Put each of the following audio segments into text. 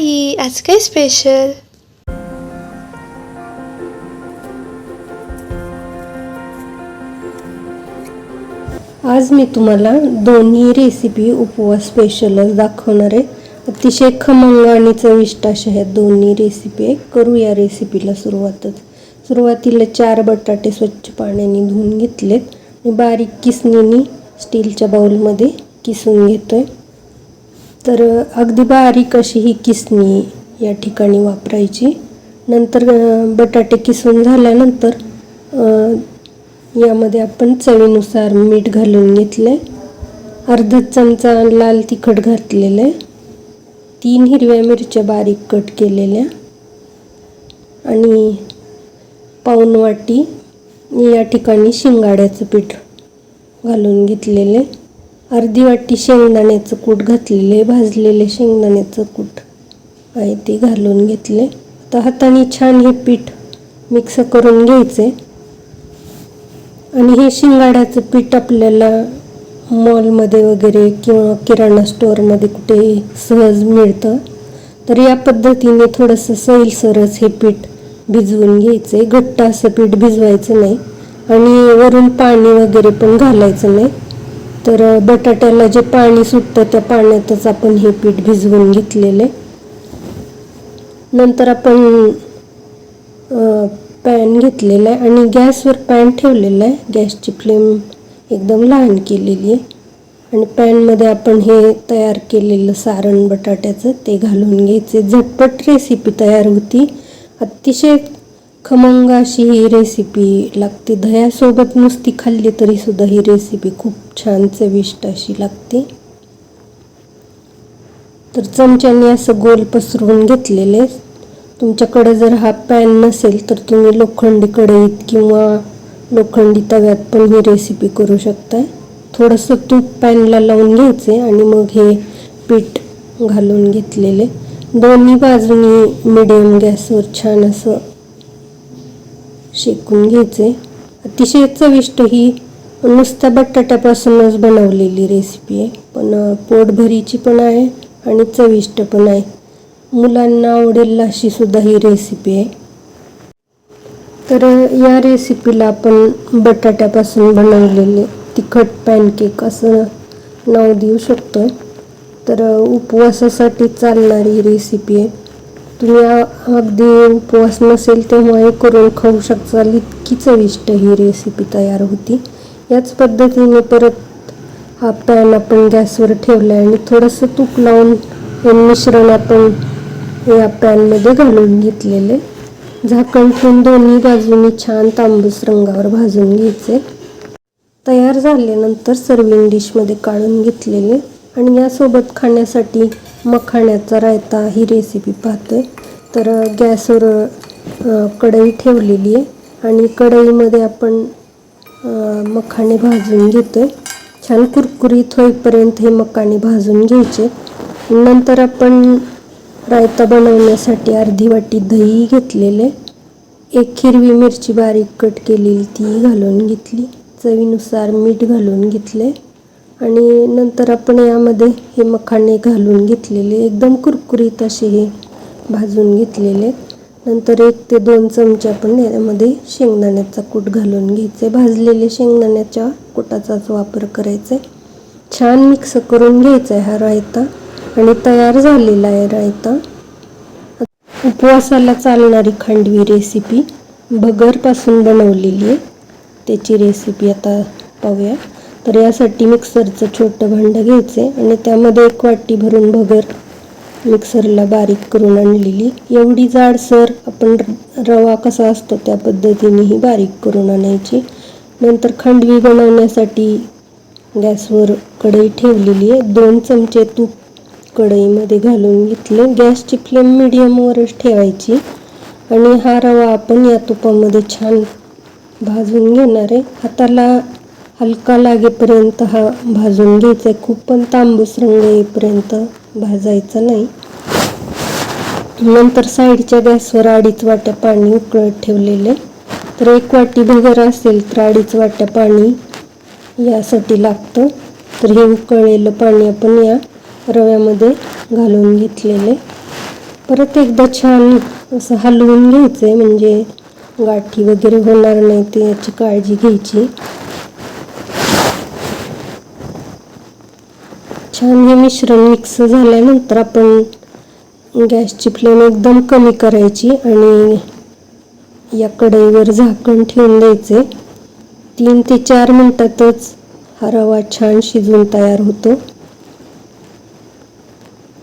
आई आज काय स्पेशल आज मी तुम्हाला दोन्ही रेसिपी उपवास स्पेशलच दाखवणार आहे. अतिशय खमंग आणि चविष्ट अशा ह्या दोन्ही रेसिपी आहे. करू या रेसिपीला सुरुवातच. सुरुवातीला चार बटाटे स्वच्छ पाण्याने धुवून घेतलेत. आणि बारीक किसणीने स्टीलच्या बाउलमध्ये किसून घेतो आहे तर अगदी बारीक अशी ही किसणी या ठिकाणी वापरायची. नंतर बटाटे किसून झाल्यानंतर यामध्ये आपण चवीनुसार मीठ घालून घेतले अर्धा चमचा लाल तिखट घातलेलं आहे. तीन हिरव्या मिरच्या बारीक कट केलेल्या. आणि पाऊण वाटी या ठिकाणी शिंगाड्याचं पीठ घालून घेतलेले अर्धी वाटी शेंगदाण्याचं कूट घातलेले भाजलेले शेंगदाण्याचं कूट आहे ते घालून घेतले. आता हाताने छान हे पीठ मिक्स करून घ्यायचे. आणि हे शिंगाड्याचं पीठ आपल्याला मॉलमध्ये वगैरे किंवा किराणा स्टोअरमध्ये कुठे सहज मिळतं. तर या पद्धतीने थोडंसं सैलसरच हे पीठ भिजवून घ्यायचे. घट्ट असं पीठ भिजवायचं नाही. आणि वरून पाणी वगैरे पण घालायचं नाही. तर बटाट्याला जे पाणी सुटतं त्या पाण्यातच आपण हे पीठ भिजवून घेतलेले नंतर आपण पॅन घेतलेला आहे आणि गॅसवर पॅन ठेवलेला आहे. गॅसची फ्लेम एकदम लहान केलेली आहे. आणि पॅनमध्ये आपण हे तयार केलेलं सारण बटाट्याचं ते घालून घ्यायचे. झटपट रेसिपी तयार होती. अतिशय खमंग अशी ही रेसिपी लागते. दह्यासोबत नुसती खाल्ली तरी सुद्धा ही रेसिपी खूप छान चविष्ट अशी लागते. तर चमच्याने असं गोल पसरवून घेतलेले. तुमच्याकडे जर हा पॅन नसेल तर तुम्ही लोखंडी कढईत किंवा लोखंडी तव्यात पण ही रेसिपी करू शकताय. थोडंसं तूप पॅनला लावून घ्यायचे आणि मग हे पीठ घालून घेतलेले. दोन्ही बाजूनी मिडियम गॅसवर छान असं शेकून घ्यायचे. अतिशय चविष्ट ही नुसत्या बटाट्यापासूनच बनवलेली रेसिपी आहे. पण पोटभरीची पण आहे आणि चविष्ट पण आहे. मुलांना आवडेल अशी सुद्धा ही रेसिपी आहे. तर या रेसिपीला आपण बटाट्यापासून बनवलेले तिखट पॅनकेक असं नाव देऊ शकतो तर उपवासासाठी चालणारी रेसिपी आहे. तुम्ही अगदी उपवास नसेल तेव्हाही करून खाऊ शकताल इतकी चविष्ट ही रेसिपी तयार होती. याच पद्धतीने परत हा पॅन आपण गॅसवर ठेवला आहे आणि थोडंसं तूप लावून हे मिश्रण आपण या पॅनमध्ये घालून घेतलेले. झाकण ठेवून दोन्ही बाजूनी छान तांबूस रंगावर भाजून घ्यायचे. तयार झाल्यानंतर सर्विंग डिशमध्ये काढून घेतलेले. आणि यासोबत खाण्यासाठी मखाण्याचा रायता ही रेसिपी पाहतोय तर गॅसवर कढई ठेवलेली आहे आणि कढईमध्ये आपण मखाणे भाजून घेतोय. छान कुरकुरीत होईपर्यंत हे मखाणे भाजून घ्यायचे. नंतर आपण रायता बनवण्यासाठी अर्धी वाटी दही घेतलेले. एक हिरवी मिरची बारीक कट केलेली ती घालून घेतली. चवीनुसार मीठ घालून घेतले. आणि नंतर आपण यामध्ये हे मखाणे घालून घेतलेले एकदम कुरकुरीत असे हे भाजून घेतलेले. नंतर एक ते दोन चमचे आपण यामध्ये शेंगदाण्याचा कूट घालून घ्यायचे. भाजलेले शेंगदाण्याच्या कुटाचाच वापर करायचा. आहे छान मिक्स करून घ्यायचा आहे हा रायता आणि तयार झालेला आहे रायता. उपवासाला चालणारी खांडवी रेसिपी भगरपासून बनवलेली आहे. त्याची रेसिपी आता पाहूया. तर यासाठी मिक्सरचं छोटं भांडं घ्यायचं आहे आणि त्यामध्ये एक वाटी भरून भगर मिक्सरला बारीक करून आणलेली. एवढी जाडसर आपण र- रवा कसा असतो त्या पद्धतीने ही बारीक करून आणायची. नंतर खांडवी बनवण्यासाठी गॅसवर कढई ठेवलेली आहे. दोन चमचे तूप कढईमध्ये घालून घेतले. गॅसची फ्लेम मिडियमवरच ठेवायची. आणि हा रवा आपण या तुपामध्ये छान भाजून घेणार आहे. हाताला हलका लागेपर्यंत हा भाजून घ्यायचा. आहे खूप पण तांबूस रंग येईपर्यंत भाजायचा नाही. नंतर साईडच्या गॅसवर अडीच वाट्या पाणी उकळत ठेवलेले. तर एक वाटी भगर असेल तर अडीच वाट्या पाणी यासाठी लागतं. तर हे उकळलेलं पाणी आपण या रव्यामध्ये घालून घेतलेले. परत एकदा छान असं हलवून घ्यायचं आहे म्हणजे गाठी वगैरे होणार नाही ते याची काळजी घ्यायची. छान हे मिश्रण मिक्स झाल्यानंतर आपण गॅसची फ्लेम एकदम कमी करायची आणि या कढईवर झाकण ठेवून द्यायचे. तीन ते चार मिनटातच हा रवा छान शिजून तयार होतो.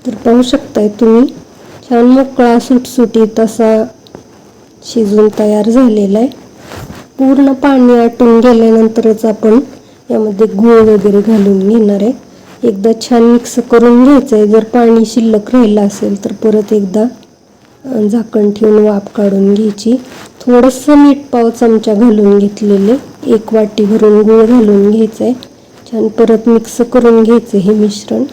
तर पाहू शकताय तुम्ही छान मोकळा सुटसुटीत असा शिजून तयार झालेला आहे. पूर्ण पाणी आटून गेल्यानंतरच आपण यामध्ये गूळ वगैरे घालून घेणार आहे. एकदा छान मिक्स करून घ्यायचं आहे जर पाणी शिल्लक राहिलं असेल तर परत एकदा झाकण ठेवून वाफ काढून घ्यायची. थोडंसं मीठ पाव चमचा घालून घेतलेले. एक वाटी भरून गूळ घालून घ्यायचं आहे छान परत मिक्स करून घ्यायचं हे मिश्रण.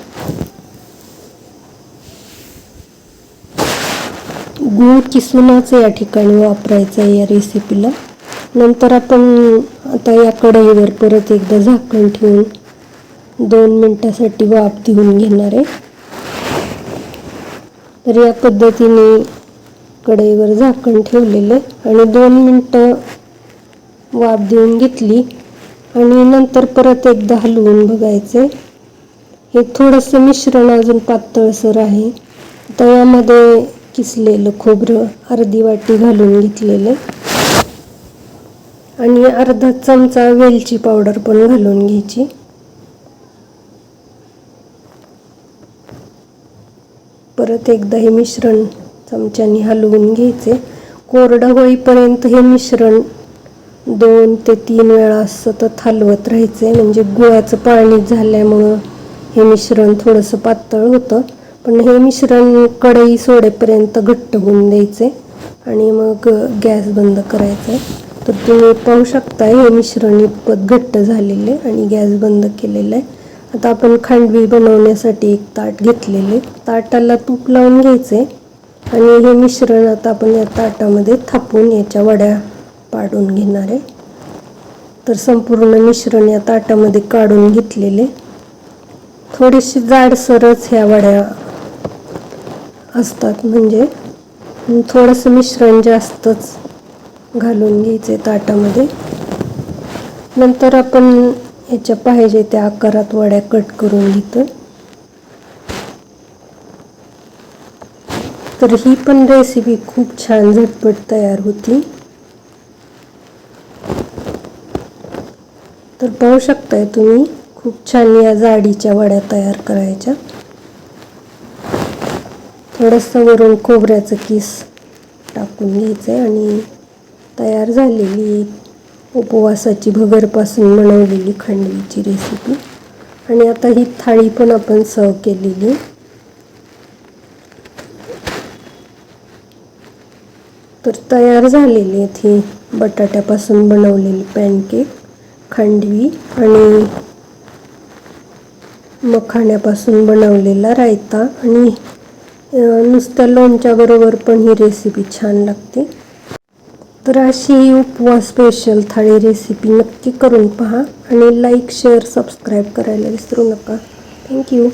गूळ किसूनच या ठिकाणी वापरायचं आहे या रेसिपीला नंतर आपण आता या कढईवर परत एकदा झाकण ठेवून दोन मिनटासाठी वाफ देऊन घेणार आहे. तर या पद्धतीने कढईवर झाकण ठेवलेलं आहे आणि दोन मिनटं वाफ देऊन घेतली. आणि नंतर परत एकदा हलवून बघायचे हे थोडंसं मिश्रण अजून पातळसर आहे. तर यामध्ये किसलेलं खोबरं अर्धी वाटी घालून घेतलेलं आणि अर्धा चमचा वेलची पावडर पण घालून घ्यायची. परत एकदा हे मिश्रण चमच्याने हलवून घ्यायचे. कोरडं होईपर्यंत हे मिश्रण दोन ते तीन वेळा सतत हलवत राहायचे. म्हणजे गुळाचं पाणी झाल्यामुळं हे मिश्रण थोडंसं पातळ होतं. पण हे मिश्रण कढई सोडेपर्यंत घट्ट होऊन द्यायचे आणि मग गॅस बंद करायचा. आहे तर तुम्ही पाहू शकता हे मिश्रण इतपत घट्ट झालेले आणि गॅस बंद केलेलं आहे. आता आपण खांडवी बनवण्यासाठी एक ताट घेतलेले. ताटाला तूप लावून घ्यायचे आणि हे मिश्रण आता आपण या ताटामध्ये थापून याच्या वड्या पाडून घेणार आहे. तर संपूर्ण मिश्रण या ताटामध्ये काढून घेतलेले. थोडीशी जाडसरच ह्या वड्या असतात. म्हणजे थोडंसं मिश्रण जास्तच घालून घ्यायचे ताटामध्ये. नंतर आपण याच्या पाहिजे त्या आकारात वड्या कट करून घेतो. तर ही पण रेसिपी खूप छान झटपट तयार होती. तर पाहू शकताय तुम्ही खूप छान या जाडीच्या वड्या तयार करायच्या. थोडंसं वरून खोबऱ्याचं किस टाकून घ्यायचं आहे आणि तयार झालेली उपवासाची भगरपासून बनवलेली खांडवीची रेसिपी आणि आता ही थाळी पण आपण सर्व केलेली. तर तयार झालेली आहेत ही बटाट्यापासून बनवलेली पॅनकेक खांडवी आणि मखाण्यापासून बनवलेला रायता. आणि नुसत्या लोणच्याबरोबर पण ही रेसिपी छान लागते. तर अशी ही उपवास स्पेशल थाळी रेसिपी नक्की करून पहा आणि लाईक शेअर सबस्क्राईब करायला विसरू नका. थँक्यू